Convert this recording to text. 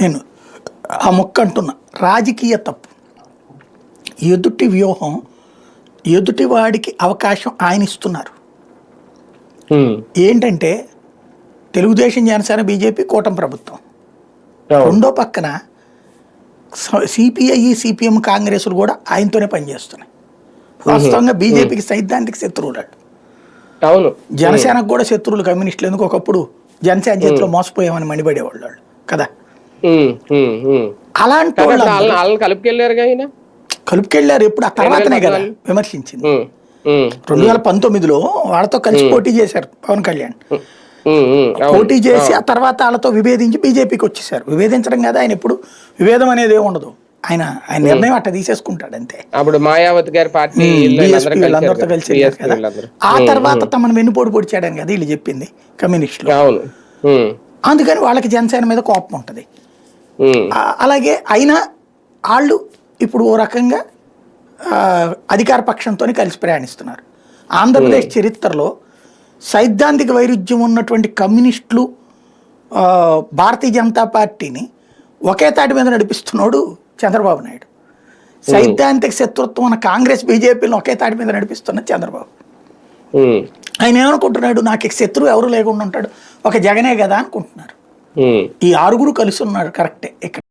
నేను ఆ మొక్క అంటున్నా. రాజకీయ తప్పు. ఎదుటి వ్యూహం ఎదుటి వాడికి అవకాశం ఆయన ఇస్తున్నారు. ఏంటంటే తెలుగుదేశం జనసేన బీజేపీ కూటమి ప్రభుత్వం. రెండో పక్కన సిపిఐ సిపిఎం కాంగ్రెస్లు కూడా ఆయనతోనే పనిచేస్తున్నాయి. వాస్తవంగా బీజేపీకి సైద్ధాంతిక శత్రువులు. అవును. జనసేనకు కూడా శత్రువులు కమ్యూనిస్టులు. ఎందుకు? ఒకప్పుడు జనసేన చేతిలో మోసపోయామని మండిపడేవాళ్ళు వాళ్ళు కదా. అలాంటి వాళ్ళు కలుపుకెళ్ళారు ఆయన కలుపుకెళ్ళారు ఎప్పుడు ఆ తర్వాతనే కదా విమర్శించింది. రెండు వేల పంతొమ్మిదిలో వాళ్ళతో కలిసి పోటీ చేశారు పవన్ కళ్యాణ్. పోటీ చేసి ఆ. తర్వాత వాళ్ళతో విభేదించి బీజేపీకి వచ్చేసారు. విభేదించడం కదా ఆయన ఎప్పుడు విభేదం అనేది ఉండదు. ఆయన ఆయన నిర్ణయం అట్ట తీసేసుకుంటాడు అంతే. అప్పుడు మాయావతి గారి పార్టీ వీళ్ళందరితో కలిశారు కలిసి కదా. ఆ తర్వాత తమను వెన్నుపోటు పొడిచాడని కదా వీళ్ళు చెప్పింది కమ్యూనిస్టులు. అందుకని వాళ్ళకి జనసేన మీద కోపం ఉంటుంది. అలాగే అయినా వాళ్ళు ఇప్పుడు ఓ రకంగా అధికార పక్షంతో కలిసి ప్రయాణిస్తున్నారు. ఆంధ్రప్రదేశ్ చరిత్రలో సైద్ధాంతిక వైరుధ్యం ఉన్నటువంటి కమ్యూనిస్టులు ఆ, భారతీయ జనతా పార్టీని ఒకే తాటి మీద నడిపిస్తున్నాడు చంద్రబాబు నాయుడు. సైద్ధాంతిక శత్రుత్వం ఉన్న కాంగ్రెస్ బీజేపీని ఒకే తాటి మీద నడిపిస్తున్న చంద్రబాబు. ఆయన ఏమనుకుంటున్నాడు? నాకు శత్రువు ఎవరు లేకుండా ఉంటాడు? ఒక జగనే కదా అనుకుంటున్నారు. Hmm. ఈ ఆరుగురు కలిసి ఉన్నారు కరెక్టే. ఇక్కడ